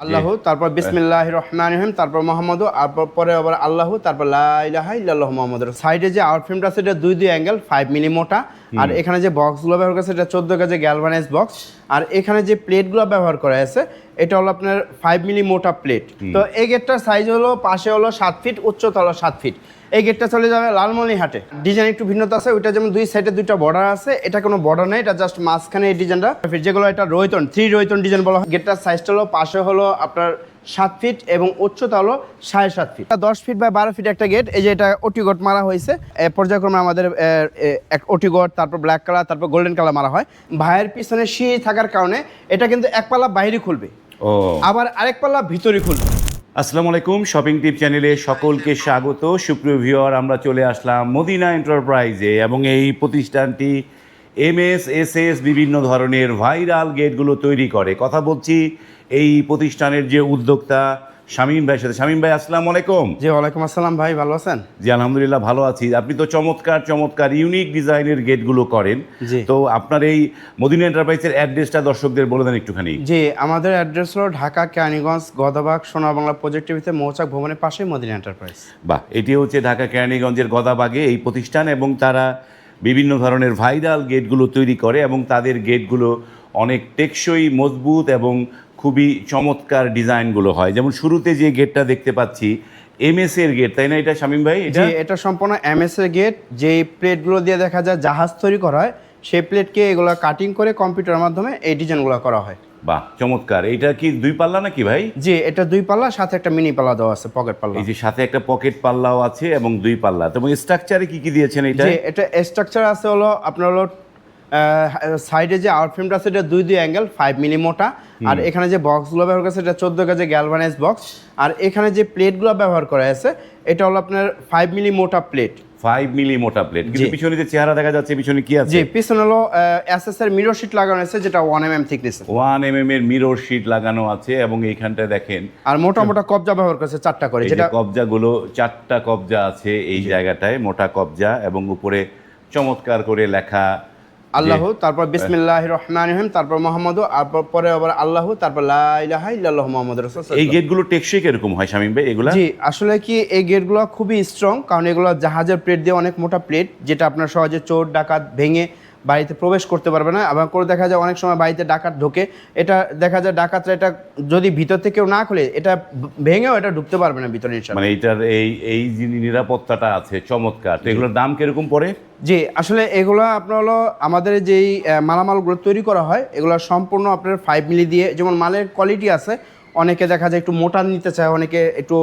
আল্লাহ তারপর বিসমিল্লাহ রহমান রহিম তারপর মোহাম্মদ পরে আবার আল্লাহ তারপর লাইলাহা ইল্লাল্লাহু মোহাম্মদ সাইডে যে আউট ফ্রেমটা আছে এটা দুই দুই অ্যাঙ্গেল ফাইভ মিলি মোটা আর এখানে যে বক্সগুলো ব্যবহার করেছে এটা চোদ্দ কাজে গ্যালভানাইজ বক্স আর এখানে যে প্লেটগুলো ব্যবহার করা আছে এটা হলো আপনার ফাইভ মিলি মোটা প্লেট তো এই গেটটার সাইজ হলো পাশে হলো সাত ফিট উচ্চতা হলো সাত ফিট এই গেটটা চলে যাবে লালমনিহাটে ডিজাইন একটু ভিন্নতা আছে ওইটা যেমন দুই সাইডে দুইটা বর্ডার আছে এটা কোনো বর্ডার নেই এটা জাস্ট মাঝখানে এই ডিজাইনটা যেগুলো এটা রয়তন থ্রি রয়তন ডিজাইন বলা হয়। গেটটার সাইজটা হলো পাশে হলো আপনার সাত ফিট এবং উচ্চতা হলো সাড়ে সাত ফিট দশ ফিট বা বারো ফিট একটা গেট এই যে এটা ওটিগট মারা হয়েছে। পর্যায়ক্রমে আমাদের এক ওটিগট তারপর ব্ল্যাক কালার তারপর গোল্ডেন কালার মারা হয়। ভাইয়ের পিছনে সিঁড়ি থাকার কারণে এটা কিন্তু এক পাল্লা বাইরে খুলবে। আবার আরেক পাল্লা ভিতরে খুলবে। আসসালামু আলাইকুম শপিং টিপ চ্যানেলে সকলকে স্বাগত। সুপ্রিয় ভিওয়ার আমরা চলে আসলাম মদিনা এন্টারপ্রাইজে এবং এই প্রতিষ্ঠানটি এম এস এস এস বিভিন্ন ধরনের ভাইরাল গেটগুলো তৈরি করে। কথা বলছি এই প্রতিষ্ঠানের যে উদ্যোক্তা শামীম ভাইয়ের সাথে। শামীম ভাই আসসালামু আলাইকুম। জি ওয়ালাইকুম আসসালাম ভাই ভালো আছেন? জি আলহামদুলিল্লাহ ভালো আছি। আপনি তো চমৎকার চমৎকার ইউনিক ডিজাইনের গেটগুলো করেন। তো আপনার এই মদিনা এন্টারপ্রাইজের অ্যাড্রেসটা দর্শকদের বলে দেন একটুখানি। জি আমাদের অ্যাড্রেস হলো ঢাকা কেরানীগঞ্জ গদাবাগ সোনা বাংলা প্রজেক্ট টিভিতে মৌচাক ভবনের পাশে মদিনা এন্টারপ্রাইজ বাহ এটি হচ্ছে ঢাকা কেরানীগঞ্জের গদাবাগে এই প্রতিষ্ঠান এবং তারা বিভিন্ন ধরনের ভাইরাল গেটগুলো তৈরি করে এবং তাদের গেটগুলো অনেক টেকসই মজবুত এবং খুবই চমৎকার ডিজাইনগুলো হয়। যেমন শুরুতে যে গেটটা দেখতে পাচ্ছি এমএস এর গেট তাই না এটা শামীম ভাই এটা? জি এটা সম্পূর্ণ এমএস এর গেট। যে প্লেটগুলো দিয়ে দেখা যায় জাহাজ তৈরি করা হয় সেই প্লেটকে এগুলো কাটিং করে কম্পিউটারের মাধ্যমে এই ডিজাইনগুলো করা হয়। বাহ চমৎকার। এটা কি দুই পাল্লা নাকি ভাই? জি এটা দুই পাল্লা সাথে একটা মিনি পাল্লা দেওয়া আছে পকেট পাল্লা। এই যে সাথে একটা পকেট পাল্লাও আছে এবং দুই পাল্লা। তো এবং স্ট্রাকচারে কি কি দিয়েছেন এটা এটা স্ট্রাকচার আছে হলো আপনার হলো সাইডে যে আউট ফ্রেমটা আছে এটা দুই দুই অ্যাঙ্গেল ফাইভ মিলি মোটা। আর এখানে যে বক্সগুলো ব্যবহার করেছে এটা চোদ্দ গাজে গ্যালভানাইজ বক্স আর এখানে যে প্লেটগুলো ব্যবহার করা আছে এটা হলো আপনার ফাইভ মিলি মোটা প্লেট ফাইভ মিলি মোটা প্লেট কিন্তু পিছনে যে চেহারা দেখা যাচ্ছে পিছনে কি আছে? জি পিছনে হলো এস এস এর মিরর শিট লাগানো আছে যেটা one M M thickness one M M এর মিরর শিট লাগানো আছে এবং এইখানটায় দেখেন আর মোটা মোটা কবজা ব্যবহার করেছে চারটা করে যেটা কবজাগুলো চারটা কবজা আছে এই জায়গাটায় মোটা কবজা এবং উপরে চমৎকার করে লেখা আল্লাহ তারপর বিসমিল্লাহ রহমান রহিম তারপর মোহাম্মদ পরে আবার আল্লাহ তারপর লাইলাহ ইল্লাহ মোহাম্মদ রাসূল এই গেটগুলো টেকসই কীরকম হয় শামিম ভাই এগুলো? জি আসলে কি এই গেটগুলো খুবই স্ট্রং কারণ এগুলো জাহাজের প্লেট দিয়ে অনেক মোটা প্লেট যেটা আপনার সহজে চোর ডাকাত ভেঙে বাড়িতে প্রবেশ করতে পারবে না। আবার করে দেখা যায় অনেক সময় বাড়িতে ডাকাত ঢোকে। এটা দেখা যায় ডাকাতরা এটা যদি ভিতর থেকে না খুলে এটা ভেঙেও এটা ঢুকতে পারবে না ভিতরে মানে এইটার এই এই যে নিরাপত্তাটা আছে চমৎকার। তো এগুলোর দাম কীরকম পড়ে? জি আসলে এগুলো আপনার হলো আমাদের যেই মালামালগুলো তৈরি করা হয় এগুলো সম্পূর্ণ আপনার ফাইভ মিলি দিয়ে যেমন মালের কোয়ালিটি আছে অনেকে দেখা যায় একটু মোটা নিতে চায় অনেকে একটু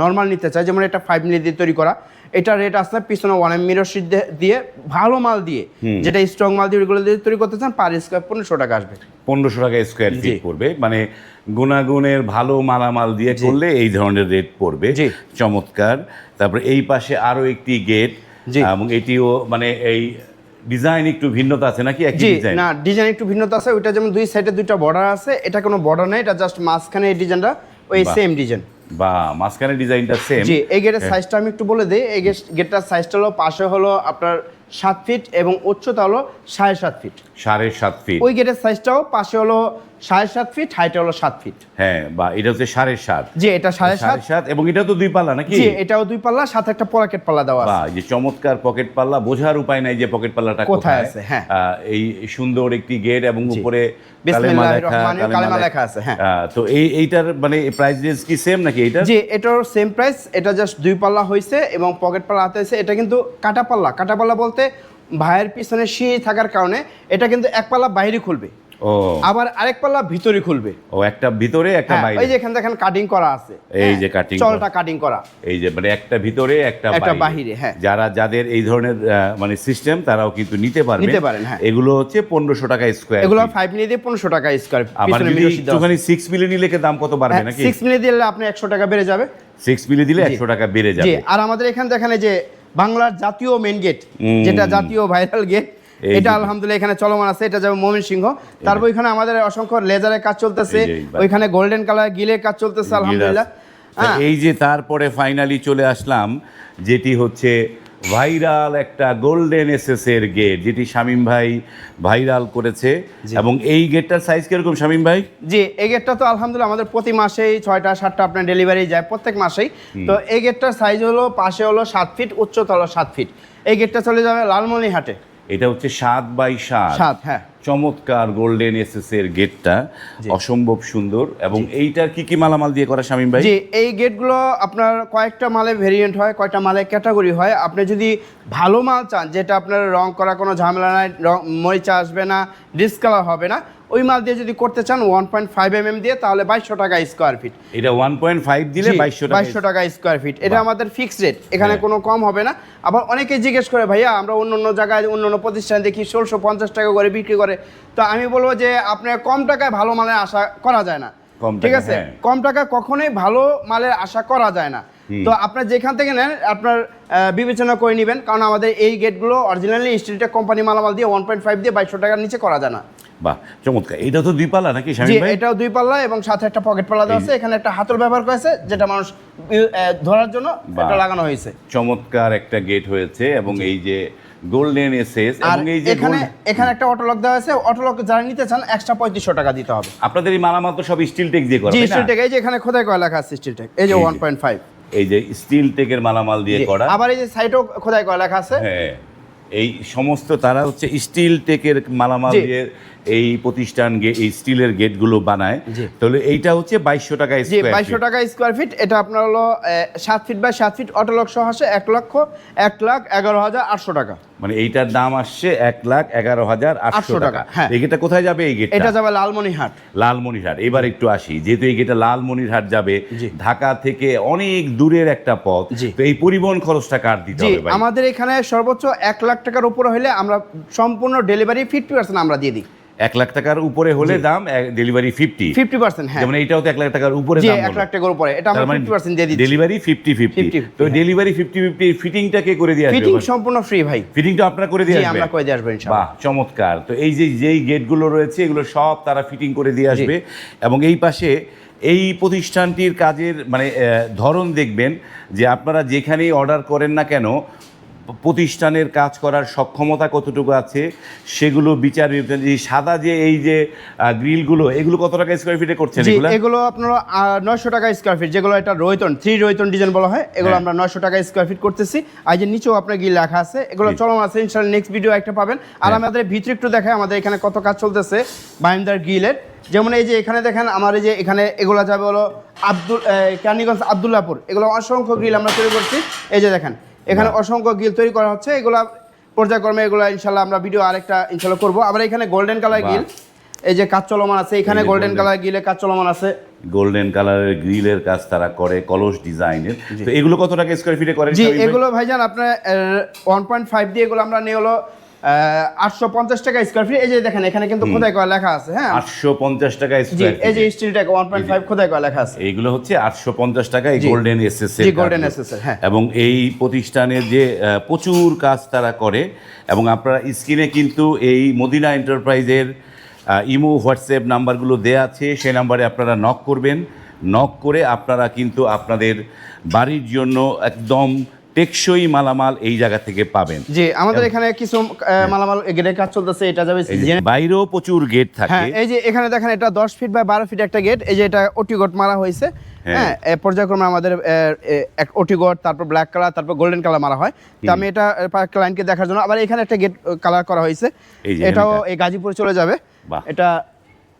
নর্মাল নিতে চায় যেমন এটা ফাইভ মিলি দিয়ে তৈরি করা। এটা রেট আসলে পিছনে ওয়ান এম মিরর শিট দিয়ে ভালো মাল দিয়ে যেটা স্ট্রং মাল দিয়ে ওইগুলো দিয়ে তৈরি করতে চান পার স্কোয়ার পনেরোশো টাকা আসবে। পনেরোশো টাকা স্কোয়ার ফিট। পড়বে। মানে গুণাগুণের ভালো মালামাল দিয়ে করলে এই ধরনের রেট পড়বে। চমৎকার। তারপরে এই পাশে আরও একটি গেট এবং এটিও মানে এই ডিজাইন একটু ভিন্নতা আছে নাকি? একই ডিজাইন না ডিজাইন একটু ভিন্নতা আছে। ওইটা যেমন দুই সাইডে দুইটা বর্ডার আছে এটা কোনো বর্ডার নেই এটা জাস্ট মাঝখানে এই ডিজাইনটা ওই সেম ডিজাইন বা মাঝখানে ডিজাইনটা সেম জি এই গেটের সাইজটা আমি একটু বলে দিই। এই গেট- গেটটার সাইজটা হলো পাশে হলো আপনার সাত ফিট এবং উচ্চতা হলো সাড়ে সাত ফিট সাড়ে সাত ফিট ওই গেটের সাইজটাও পাশে হলো সাড়ে সাত ফিট হাইটে হলো সাত ফিট হ্যাঁ বা এটা হচ্ছে সাড়ে সাত। জি এটা সাড়ে সাত। সাত এবং এটা তো দুই পাল্লা নাকি? জি এটাও দুই পাল্লা সাথে একটা পকেট পাল্লা দেওয়া আছে। যে চমৎকার পকেট পাল্লা বোঝার উপায় নাই যে পকেট পাল্লাটা কোথায় আছে, হ্যাঁ। এই সুন্দর একটি গেট এবং উপরে কালেমা লেখা আছে, হ্যাঁ। তো এই এইটার মানে প্রাইস রেঞ্জ কি সেম নাকি এইটা জি এটার সেম প্রাইস এটা জাস্ট দুই পাল্লা হয়েছে এবং পকেট পাল্লা হাতে হয়েছে এটা কিন্তু কাটা পাল্লা। কাটা পাল্লা বলতে ভাইয়ের পিছনে সিঁড়ি থাকার কারণে এটা কিন্তু এক পাল্লা বাইরে খুলবে। ও। আবার আরেক পাল্লা ভিতরে খুলবে। ও একটা ভিতরে একটা হ্যাঁ, বাইরে। ওই যে এখানে দেখেন কাটিং করা আছে। এই হ্যাঁ, যে cutting চলটা কাটিং করা। এই যে মানে একটা ভিতরে একটা একটা বাহিরে, হ্যাঁ। যারা যাদের এই ধরনের মানে সিস্টেম তারাও কিন্তু নিতে পারবে নিতে পারেন, হ্যাঁ। এগুলো হচ্ছে পনেরোশো টাকা স্কোয়ার এগুলো ফাইভ মিলি দিয়ে পনেরোশো টাকা স্কোয়ার আবার যদি একটুখানি সিক্স মিলি নিলে দাম কত বাড়বে নাকি? সিক্স মিলি দিলে আপনি একশো টাকা বেড়ে যাবে। সিক্স মিলি দিলে একশো টাকা বেড়ে যাবে। আর আমাদের এখানে দেখেন এই যে বাংলার জাতীয় মেন গেট যেটা জাতীয় ভাইরাল গেট এটা আলহামদুলিল্লাহ এখানে চলমান আছে এটা যাবে মোমিন সিংহ। তারপর ওইখানে আমাদের অসংখ্য লেজারের কাজ চলতেছে। ওইখানে গোল্ডেন কালার গিলের কাজ চলতেছে আলহামদুলিল্লাহ। এই যে তারপরে ফাইনালি চলে আসলাম যেটি হচ্ছে ভাইরাল একটা গোল্ডেন এসএস এর গেট যেটি শামীম ভাই ভাইরাল করেছে। এবং এই গেটটার সাইজ কীরকম শামীম ভাই? জি এই গেটটা তো আলহামদুলিল্লাহ আমাদের প্রতি মাসেই ছয়টা সাতটা আপনার ডেলিভারি যায় প্রত্যেক মাসেই। তো এই গেটটার সাইজ হলো পাশে হলো সাত ফিট উচ্চতল সাত ফিট এই গেটটা চলে যাবে লালমনিহাটে এটা হচ্ছে সাত বাই সাত। সাত হ্যাঁ। চমৎকার গোল্ডেন এস এর গেটটা অসম্ভব সুন্দর। এবং এইটার কি কি মালামাল দিয়ে করা শামীম ভাই? জি এই গেটগুলো আপনার কয়েকটা মালে ভেরিয়েন্ট হয় কয়েকটা মালে ক্যাটাগরি হয়। আপনি যদি ভালো মাল চান যেটা আপনার রং করা কোনো ঝামেলা নাই রং মরিচা আসবে না ডিসকালার হবে না ওই মাল দিয়ে যদি করতে চান one point five M M দিয়ে তাহলে বাইশশো টাকা স্কোয়ার ফিট এটা ওয়ান পয়েন্ট ফাইভ দিলে বাইশশো বাইশশো টাকা স্কোয়ার ফিট এটা আমাদের ফিক্সড রেট এখানে হ্যাঁ। কোনো কম হবে না। আবার অনেকেই জিজ্ঞেস করে ভাইয়া আমরা অন্য অন্য জায়গায় অন্য অন্য প্রতিষ্ঠানে দেখি ষোলোশো পঞ্চাশ টাকা করে বিক্রি করে। তো আমি বলব যে আপনার কম টাকায় ভালো মালের আশা করা যায় না। ঠিক আছে? হ্যাঁ। কম টাকা কখনোই ভালো মালের আশা করা যায় না। তো আপনার যেখান থেকে নেন আপনার বিবেচনা করে নেবেন। কারণ আমাদের এই গেটগুলো অরিজিনালি স্টিলটেক কোম্পানি মালামাল দিয়ে ওয়ান পয়েন্ট ফাইভ দিয়ে বাইশশো টাকার নিচে করা যায় না। বাহ চমৎকার। এটা তো দুই পাল্লা নাকি শামীম ভাই? এটাও দুই পাল্লা এবং সাথে একটা পকেট পাল্লা দেওয়া আছে। এখানে একটা হাতল ব্যবহার করেছে যেটা মানুষ ধরার জন্য এটা লাগানো হয়েছে। চমৎকার একটা গেট হয়েছে এবং এই যে গোল্ডেন এসএস এবং এই যে এখানে এখানে একটা অটোলক দেওয়া আছে অটোলক যারা নিতে চান এক্সট্রা টাকা দিতে হবে। আপনাদের এই মালামাল তো সব স্টিল টেক দিয়ে করা জি স্টিল টেক এই যে এখানে খোদাই করা লেখা আছে স্টিল টেক এই যে এই যে। ওয়ান পয়েন্ট ফাইভ এই যে স্টিল টেকের মালামাল দিয়ে করা। আবার এই যে সাইডও খোদাই করা লেখা আছে। হ্যাঁ। এই সমস্ত তারা হচ্ছে স্টিল টেকের মালামাল দিয়ে এই প্রতিষ্ঠান এই স্টিলের গেটগুলো বানায়। তাহলে এইটা হচ্ছে বাইশশো টাকা বাইশশো টাকা স্কোয়ার ফিট এটা আপনার হলো সাত ফিট বাই সাত ফিট অটোলক সহ আসে এক লক্ষ এক লাখ এগারো হাজার আটশো টাকা। মানে এইটার দাম আসছে এক লাখ এগারো হাজার আটশো টাকা হ্যাঁ। এই গেটটা কোথায় যাবে এই গেট এটা যাবে লালমনিরহাট। লালমনিরহাট। এবার একটু আসি। যেহেতু এই গেটটা লালমনিরহাট যাবে ঢাকা থেকে অনেক দূরের একটা পথ। তো এই পরিবহন খরচটা কার দিতে হবে আমাদের এখানে সর্বোচ্চ এক লাখ টাকার উপরে হলে আমরা সম্পূর্ণ ডেলিভারি ফিফটি পার্সেন্ট আমরা দিয়ে দিই। এক লাখ টাকার উপরে হলে দাম ডেলিভারি ফিফটি ফিফটি পার্সেন্ট হ্যাঁ। যেমন এইটাও তো এক লাখ টাকার উপরে দাম এক লাখ টাকার উপরে। এটা আমরা ফিফটি পার্সেন্ট দিয়ে দিচ্ছি। ডেলিভারি ফিফটি ফিফটি তো ডেলিভারি ফিফটি ফিফটি ফিটিংটা কে করে দিয়ে ফিটিং আসবে সম্পূর্ণ ফ্রি ভাই। ফিটিংটা আপনারা করে দিয়ে আসবে? আমরা করে দিয়ে আসব ইনশাআল্লাহ। বাহ চমৎকার। তো এই যে যেই গেটগুলো রয়েছে এগুলো সব তারা ফিটিং করে দিয়ে আসবে। এবং এই পাশে এই প্রতিষ্ঠানটির কাজের মানে ধরন দেখবেন যে আপনারা যেখানেই অর্ডার করেন না কেন প্রতিষ্ঠানের কাজ করার সক্ষমতা কতটুকু আছে সেগুলো বিচার বিবেচনা এই সাদা যে এই যে গ্রিলগুলো এগুলো কত টাকা স্কোয়ার ফিটে করছেন এগুলো আপনার নয়শো টাকা স্কোয়ার ফিট যেগুলো এটা রোহিতন থ্রি রোহিতন ডিজাইন বলা হয় এগুলো হ্যাঁ। আমরা নয়শো টাকা স্কোয়ার ফিট করতেছি আর যে নিচেও আপনার গিয়ে লেখা আছে এগুলো। চলমান আছে ইনশাল্লাহ নেক্সট ভিডিও একটা পাবেন আর হ্যাঁ। আমাদের ভিতরে একটু দেখায় আমাদের এখানে কত কাজ চলতেছে বাহিন্দার গিলের যেমন এই যে এখানে দেখেন আমার এই যে এখানে এগুলো যাবে হলো আব্দুল আহ, কেরানীগঞ্জ আবদুল্লাপুর এগুলো অসংখ্য গ্রিল আমরা তৈরি করছি এই যে দেখেন এখানে অসংখ্য গিল তৈরি করা হচ্ছে। এগুলো পর্যায়ক্রমে এগুলো ইনশাল্লাহ আমরা ভিডিও আরেকটা ইনশাল্লাহ করব। আবার এখানে গোল্ডেন কালার গিল এই যে কাজ চলমান আছে এখানে গোল্ডেন কালার গিলে কাজ চলমান আছে। গোল্ডেন কালারের গ্রিলের কাজ তারা করে কলস ডিজাইনের তো এগুলো কত টাকা স্কোয়ার ফিটে করে জি এগুলো ভাইজান আপনার ওয়ান পয়েন্ট ফাইভ দিয়ে এগুলো আমরা নিয়ে হলো আটশো পঞ্চাশ টাকা স্কোয়ার ফিট এই যে দেখেন এখানে কিন্তু খোদাই করা লেখা আছে হ্যাঁ? আটশো পঞ্চাশ টাকা স্কোয়ার এই যে স্টিল টাকা ওয়ান পয়েন্ট ফাইভ খোদাই করা লেখা আছে। এইগুলো হচ্ছে আটশো পঞ্চাশ টাকায় জি। গোল্ডেন এসএস জি, golden SS হ্যাঁ। এবং এই প্রতিষ্ঠানের যে প্রচুর কাজ তারা করে এবং আপনারা স্ক্রিনে কিন্তু এই মদিনা এন্টারপ্রাইজের ইমো হোয়াটসঅ্যাপ নাম্বারগুলো দেয়া আছে সেই নাম্বারে আপনারা নক করবেন। নক করে আপনারা কিন্তু আপনাদের বাড়ির জন্য একদম টেকসই মালামাল এই জায়গা থেকে পাবেন। জি আমাদের এখানে কিছু মালামাল গেটের কাজ চলতেছে এটা যাবে বাইরেও প্রচুর গেট হ্যাঁ থাকে এই যে এখানে দেখেন এটা দশ ফিট বাই বারো ফিট একটা গেট এই যে এটা ওটি গোট মারা হয়েছে। হ্যাঁ। হ্যাঁ পর্যায়ক্রমে আমাদের ওটি গোট তারপর ব্ল্যাক কালার তারপর গোল্ডেন কালার মারা হয়। তো আমি এটা ক্লায়েন্টকে দেখার জন্য আবার এখানে একটা গেট কালার করা হয়েছে। এটাও এই গাজীপুর চলে যাবে। এটা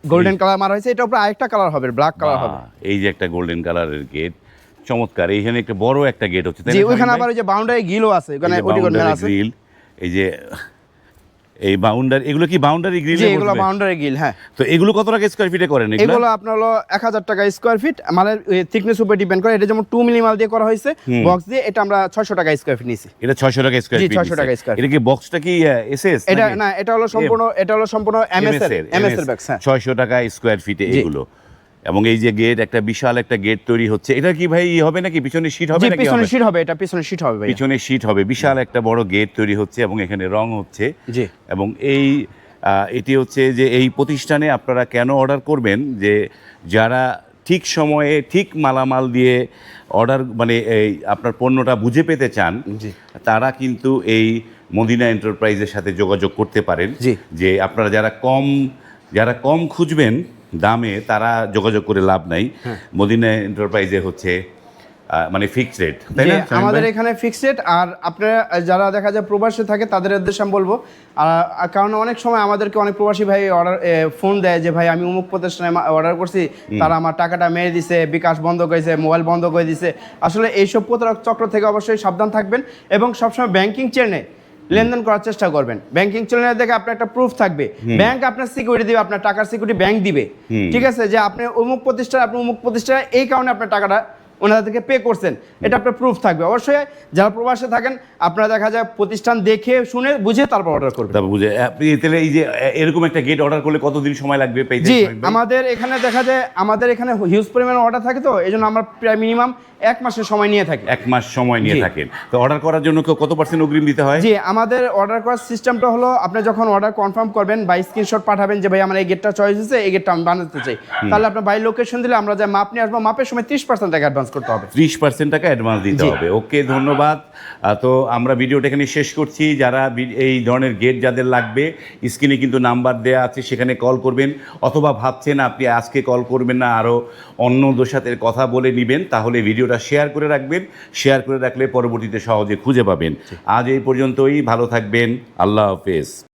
গোল্ডেন কালার মারা হয়েছে এটা উপরে আরেকটা কালার হবে ব্ল্যাক কালার হবে। এই যে একটা গোল্ডেন কালারের গেট চমৎকার। এইখানে একটা বড় একটা গেট হচ্ছে জি ওইখানে আবার ওই যে বাউন্ডারি গিলও আছে ওখানে আছে। grill, এই যে এই বাউন্ডারি এগুলো কি বাউন্ডারি গ্রিল এগুলো বাউন্ডারি গিল হ্যাঁ। তো এগুলো কত টাকা স্কোয়ার ফিটে করেন এগুলো? এগুলো আপনার হলো এক হাজার টাকা স্কোয়ার ফিট মালের থিকনেস উপরে ডিপেন্ড করে এটা যেমন টু মিলি মাল দিয়ে করা হয়েছে বক্স দিয়ে এটা আমরা ছয়শো টাকা স্কোয়ার ফিট নিয়েছি। এটা 600 টাকা স্কোয়ার জি, ফিট 600 টাকা square এটা কি বক্সটা কি এসএস এটা না এটা হলো সম্পূর্ণ এটা হলো সম্পূর্ণ এমএস এর এমএস এর ব্যাগস হ্যাঁ। 600 টাকা স্কোয়ার ফিটে। এগুলো। এবং এই যে গেট একটা বিশাল একটা গেট তৈরি হচ্ছে। এটা কি ভাই ই হবে নাকি? পিছনে শীট হবে নাকি পিছনে? শীট হবে এটা পিছনে শীট হবে পিছনে শীট হবে। বিশাল একটা বড় গেট তৈরি হচ্ছে এবং এখানে রং হচ্ছে। জি। এবং এই এটি হচ্ছে যে এই প্রতিষ্ঠানে আপনারা কেন অর্ডার করবেন? যে যারা ঠিক সময়ে ঠিক মালামাল দিয়ে অর্ডার মানে এই আপনার পণ্যটা বুঝে পেতে চান। তারা কিন্তু এই মদিনা এন্টারপ্রাইজের সাথে যোগাযোগ করতে পারেন। যে আপনারা যারা কম যারা কম খুঁজবেন দামে তারা যোগাযোগ করে লাভ নাই। হ্যাঁ। মদিনা এন্টারপ্রাইজে হচ্ছে মানে ফিক্সড রেট তাই না? আমাদের? এখানে ফিক্সড রেট আর আপনারা যারা দেখা যায় প্রবাসী থাকে তাদের উদ্দেশ্যে আমি বলব কারণ অনেক সময় আমাদেরকে অনেক প্রবাসী ভাই অর্ডার ফোন দেয় যে ভাই আমি অমুক প্রতিষ্ঠানে অর্ডার করছি তারা আমার টাকাটা মেরে দিছে বিকাশ বন্ধ করেছে মোবাইল বন্ধ করে দিছে। আসলে এইসব প্রতারক চক্র থেকে অবশ্যই সাবধান থাকবেন এবং সবসময় ব্যাংকিং চেনে লেনদেন করার চেষ্টা করবেন। ব্যাংকিং চেনে দেখে আপনার একটা প্রুফ থাকবে। ব্যাংক আপনার সিকিউরিটি দিবে আপনার টাকার সিকিউরিটি ব্যাংক দিবে। ঠিক আছে? যে আপনি অমুক প্রতিষ্ঠান আপনি অমুক প্রতিষ্ঠানে এই কারণে আপনার টাকাটা ওনাদের থেকে পে করছেন। এটা আপনার প্রুফ থাকবে। অবশ্যই যারা প্রবাসে থাকেন আপনারা দেখা যায় প্রতিষ্ঠান দেখে শুনে বুঝে তারপর অর্ডার করবেন। তারপর বুঝে। আপনি তাহলে এই যে এরকম একটা গেট অর্ডার করলে কতদিন সময় লাগবে জি আমাদের এখানে দেখা যায় আমাদের এখানে হিউজ পরিমাণে অর্ডার থাকে তো এই জন্য আমরা প্রায় মিনিমাম এক মাসের সময় নিয়ে থাকি এক মাস সময় নিয়ে থাকেন। তো অর্ডার করার জন্য কত পার্সেন্ট অগ্রিম দিতে হয়? জি আমাদের অর্ডার করার সিস্টেমটা হলো আপনি যখন অর্ডার কনফার্ম করবেন বা স্ক্রিনশট পাঠাবেন যে ভাই আমার এই গেটটা চয়েস হয়েছে এই গেটটা আমি বানাতে চাই। তাহলে আপনার বাই লোকেশন দিলে আমরা যা মাপ নিয়ে আসব মাপের সময় ত্রিশ পার্সেন্ট টাকা অ্যাডভান্স করতে হবে। ত্রিশ পার্সেন্ট টাকা অ্যাডভান্স দিতে হবে। ওকে ধন্যবাদ। তো আমরা ভিডিওটা এখানে শেষ করছি। যারা এই ধরনের গেট যাদের লাগবে স্ক্রিনে কিন্তু নাম্বার দেওয়া আছে সেখানে কল করবেন। অথবা ভাবছেন আপনি আজকে কল করবেন না আরও অন্যদের সাথে কথা বলে নেবেন তাহলে ভিডিওটা শেয়ার করে রাখবেন শেয়ার করে রাখলে পরবর্তীতে সহজে খুঁজে পাবেন। আজ এই পর্যন্তই, ভালো থাকবেন, আল্লাহ হাফেজ।